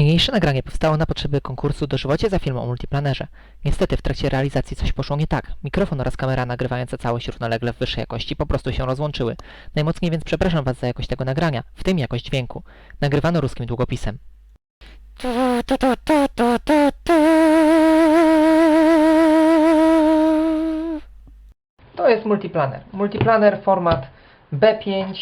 Niniejsze nagranie powstało na potrzeby konkursu Dożywocie za film o multiplanerze. Niestety w trakcie realizacji coś poszło nie tak. Mikrofon oraz kamera nagrywająca całość równolegle w wyższej jakości po prostu się rozłączyły. Najmocniej więc przepraszam Was za jakość tego nagrania, w tym jakość dźwięku. Nagrywano ruskim długopisem. To jest multiplaner. Multiplaner format B5,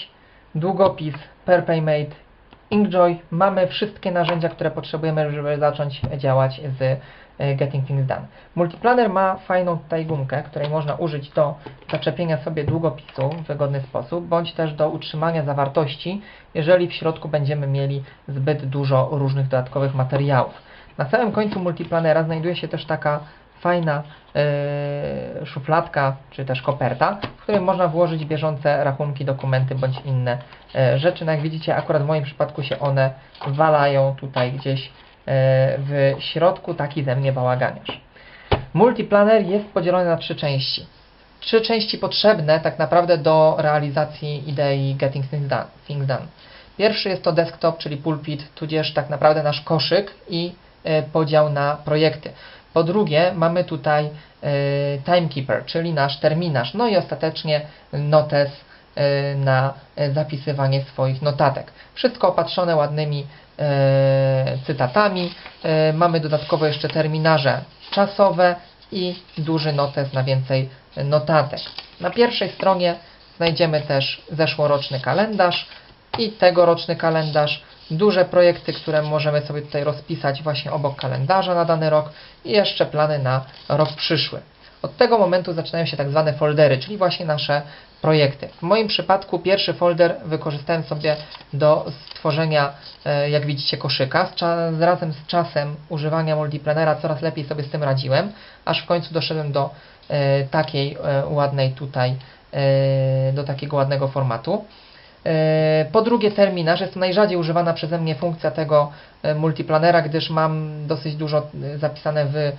długopis PerPaymate, Inkjoy. Mamy wszystkie narzędzia, które potrzebujemy, żeby zacząć działać z e, Getting Things Done. Multiplaner ma fajną tutaj gumkę, której można użyć do zaczepienia sobie długopisu w wygodny sposób, bądź też do utrzymania zawartości, jeżeli w środku będziemy mieli zbyt dużo różnych dodatkowych materiałów. Na samym końcu multiplanera znajduje się też taka fajna e, szufladka, czy też koperta, w której można włożyć bieżące rachunki, dokumenty bądź inne e, rzeczy. No jak widzicie, akurat w moim przypadku się one walają tutaj gdzieś e, w środku, taki ze mnie bałaganiarz. Multiplaner jest podzielony na trzy części. Trzy części potrzebne tak naprawdę do realizacji idei Getting Things Done. Pierwszy jest to desktop, czyli pulpit, tudzież tak naprawdę nasz koszyk i podział na projekty. Po drugie, mamy tutaj e, timekeeper, czyli nasz terminarz. No i ostatecznie notes e, na e, zapisywanie swoich notatek. Wszystko opatrzone ładnymi cytatami. Mamy dodatkowo jeszcze terminarze czasowe i duży notes na więcej notatek. Na pierwszej stronie znajdziemy też zeszłoroczny kalendarz i tegoroczny kalendarz, duże projekty, które możemy sobie tutaj rozpisać właśnie obok kalendarza na dany rok i jeszcze plany na rok przyszły. Od tego momentu zaczynają się tak zwane foldery, czyli właśnie nasze projekty. W moim przypadku pierwszy folder wykorzystałem sobie do stworzenia, e, jak widzicie, koszyka. Z razem z czasem używania multiplanera coraz lepiej sobie z tym radziłem, aż w końcu doszedłem do e, takiej e, ładnej tutaj, do takiego ładnego formatu. E, Po drugie, terminarz jest to najrzadziej używana przeze mnie funkcja tego e, multiplanera, gdyż mam dosyć dużo e, zapisane w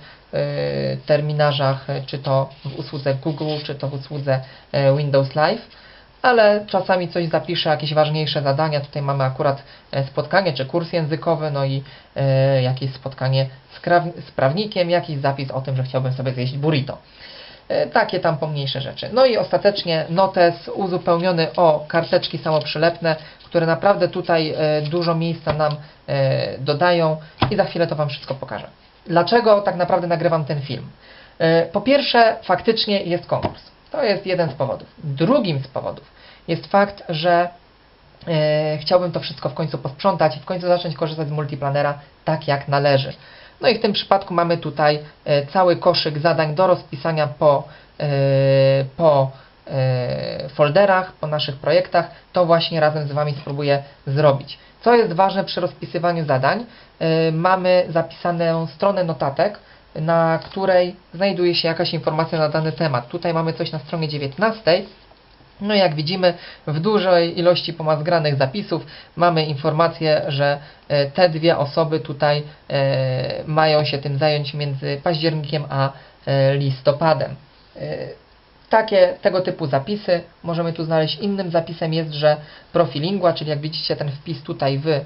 terminarzach, czy to w usłudze Google, czy to w usłudze Windows Live, ale czasami coś zapiszę, jakieś ważniejsze zadania. Tutaj mamy akurat spotkanie, czy kurs językowy, no i jakieś spotkanie z, z prawnikiem, jakiś zapis o tym, że chciałbym sobie zjeść burrito. E, Takie tam pomniejsze rzeczy. No i ostatecznie notes uzupełniony o karteczki samoprzylepne, które naprawdę tutaj e, dużo miejsca nam e, dodają i za chwilę to Wam wszystko pokażę. Dlaczego tak naprawdę nagrywam ten film? Po pierwsze, faktycznie jest konkurs. To jest jeden z powodów. Drugim z powodów jest fakt, że chciałbym to wszystko w końcu posprzątać i w końcu zacząć korzystać z multiplanera tak jak należy. No i w tym przypadku mamy tutaj e, cały koszyk zadań do rozpisania po, e, po e, folderach, po naszych projektach. To właśnie razem z Wami spróbuję zrobić. Co jest ważne przy rozpisywaniu zadań? Mamy zapisaną stronę notatek, na której znajduje się jakaś informacja na dany temat. Tutaj mamy coś na stronie 19. No jak widzimy, w dużej ilości pomazgranych zapisów mamy informację, że e, te dwie osoby tutaj e, mają się tym zająć między październikiem a e, listopadem. Takie tego typu zapisy możemy tu znaleźć. Innym zapisem jest, że profilingua, czyli jak widzicie ten wpis tutaj w,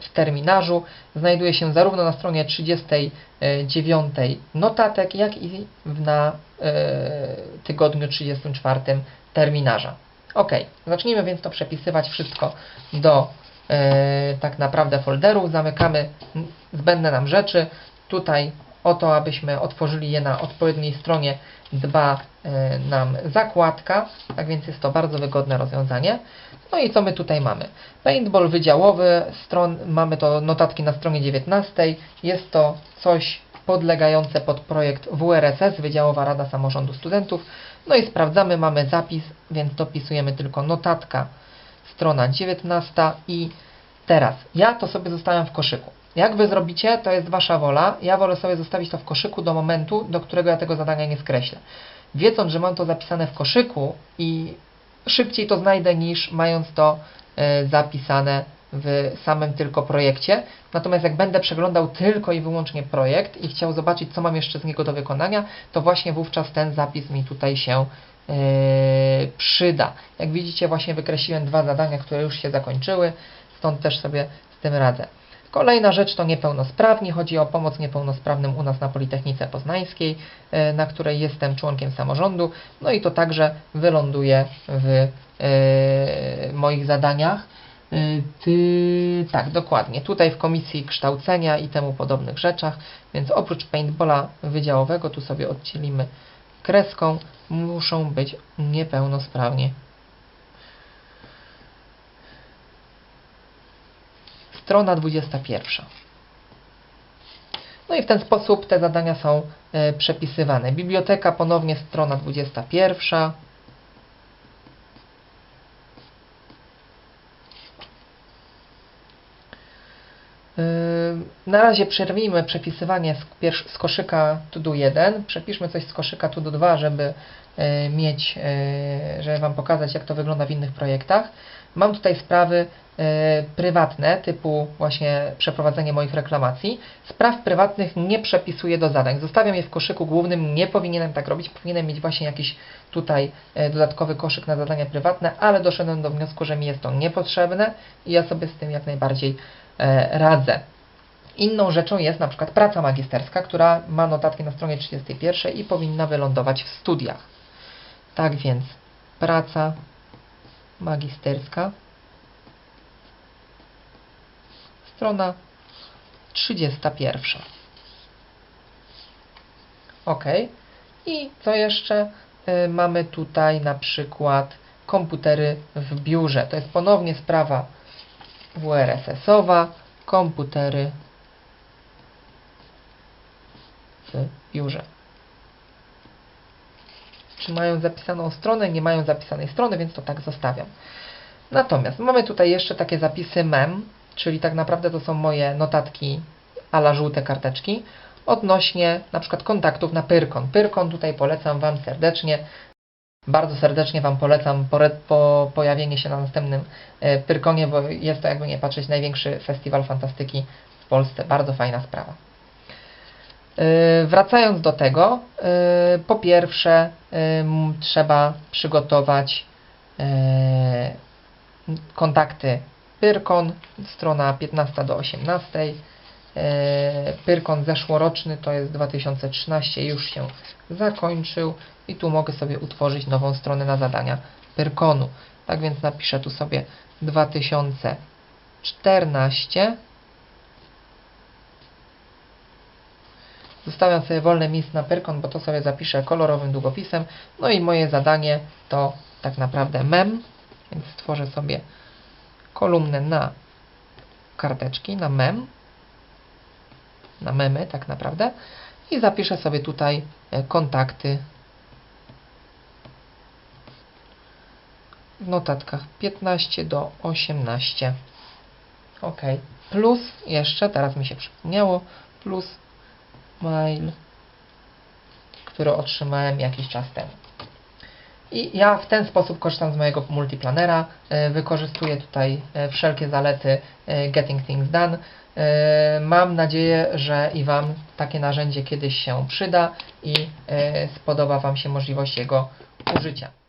w terminarzu, znajduje się zarówno na stronie 39 notatek, jak i na tygodniu 34 terminarza. Ok, zacznijmy więc to przepisywać wszystko do e, tak naprawdę folderów. Zamykamy zbędne nam rzeczy. Tutaj o to, abyśmy otworzyli je na odpowiedniej stronie dba e, nam zakładka, tak więc jest to bardzo wygodne rozwiązanie. No i co my tutaj mamy? Paintball wydziałowy, stron, mamy to notatki na stronie 19. Jest to coś podlegające pod projekt WRSS, Wydziałowa Rada Samorządu Studentów. No i sprawdzamy, mamy zapis, więc dopisujemy tylko notatka, strona 19 i teraz ja to sobie zostawiam w koszyku. Jak Wy zrobicie, to jest Wasza wola. Ja wolę sobie zostawić to w koszyku do momentu, do którego ja tego zadania nie skreślę. Wiedząc, że mam to zapisane w koszyku i szybciej to znajdę niż mając to e, zapisane w samym tylko projekcie. Natomiast jak będę przeglądał tylko i wyłącznie projekt i chciał zobaczyć, co mam jeszcze z niego do wykonania, to właśnie wówczas ten zapis mi tutaj się e, przyda. Jak widzicie, właśnie wykreśliłem dwa zadania, które już się zakończyły, stąd też sobie z tym radzę. Kolejna rzecz to niepełnosprawni. Chodzi o pomoc niepełnosprawnym u nas na Politechnice Poznańskiej, e, na której jestem członkiem samorządu. No i to także wyląduje w e, moich zadaniach. E, Ty, tak, dokładnie. Tutaj w komisji kształcenia i temu podobnych rzeczach. Więc oprócz paintballa wydziałowego, tu sobie odcielimy kreską, muszą być niepełnosprawnie. Strona 21. No i w ten sposób te zadania są e, przepisywane. Biblioteka ponownie strona 21. Yy, Na razie przerwijmy przepisywanie z, koszyka to do 1. Przepiszmy coś z koszyka to do 2, żeby e, mieć, e, żeby Wam pokazać, jak to wygląda w innych projektach. Mam tutaj sprawy e, prywatne, typu właśnie przeprowadzenie moich reklamacji. Spraw prywatnych nie przepisuję do zadań. Zostawiam je w koszyku głównym. Nie powinienem tak robić. Powinienem mieć właśnie jakiś tutaj dodatkowy koszyk na zadania prywatne, ale doszedłem do wniosku, że mi jest to niepotrzebne i ja sobie z tym jak najbardziej radzę. Inną rzeczą jest na przykład praca magisterska, która ma notatki na stronie 31 i powinna wylądować w studiach. Tak więc praca magisterska, strona 31. OK. I co jeszcze? Y, mamy tutaj na przykład komputery w biurze. To jest ponownie sprawa WRSS-owa, komputery w biurze. Czy mają zapisaną stronę? Nie mają zapisanej strony, więc to tak zostawiam. Natomiast mamy tutaj jeszcze takie zapisy mem, czyli tak naprawdę to są moje notatki ala żółte karteczki odnośnie na przykład kontaktów na Pyrkon. Pyrkon tutaj polecam Wam serdecznie. Bardzo serdecznie Wam polecam pore- po pojawienie się na następnym e, Pyrkonie, bo jest to jakby nie patrzeć największy festiwal fantastyki w Polsce. Bardzo fajna sprawa. Yy, Wracając do tego, yy, po pierwsze trzeba przygotować yy, kontakty Pyrkon, strona 15 do 18. Yy, Pyrkon zeszłoroczny to jest 2013, już się zakończył i tu mogę sobie utworzyć nową stronę na zadania Pyrkonu. Tak więc napiszę tu sobie 2014. Zostawiam sobie wolne miejsce na Pyrkon, bo to sobie zapiszę kolorowym długopisem. No i moje zadanie to tak naprawdę mem, więc stworzę sobie kolumnę na karteczki, na mem, na memy tak naprawdę i zapiszę sobie tutaj e, kontakty w notatkach 15 do 18. OK. Plus jeszcze, teraz mi się przypomniało, plus mail, który otrzymałem jakiś czas temu. I ja w ten sposób korzystam z mojego multiplanera. E, Wykorzystuję tutaj e, wszelkie zalety e, Getting Things Done. Mam nadzieję, że i Wam takie narzędzie kiedyś się przyda i spodoba Wam się możliwość jego użycia.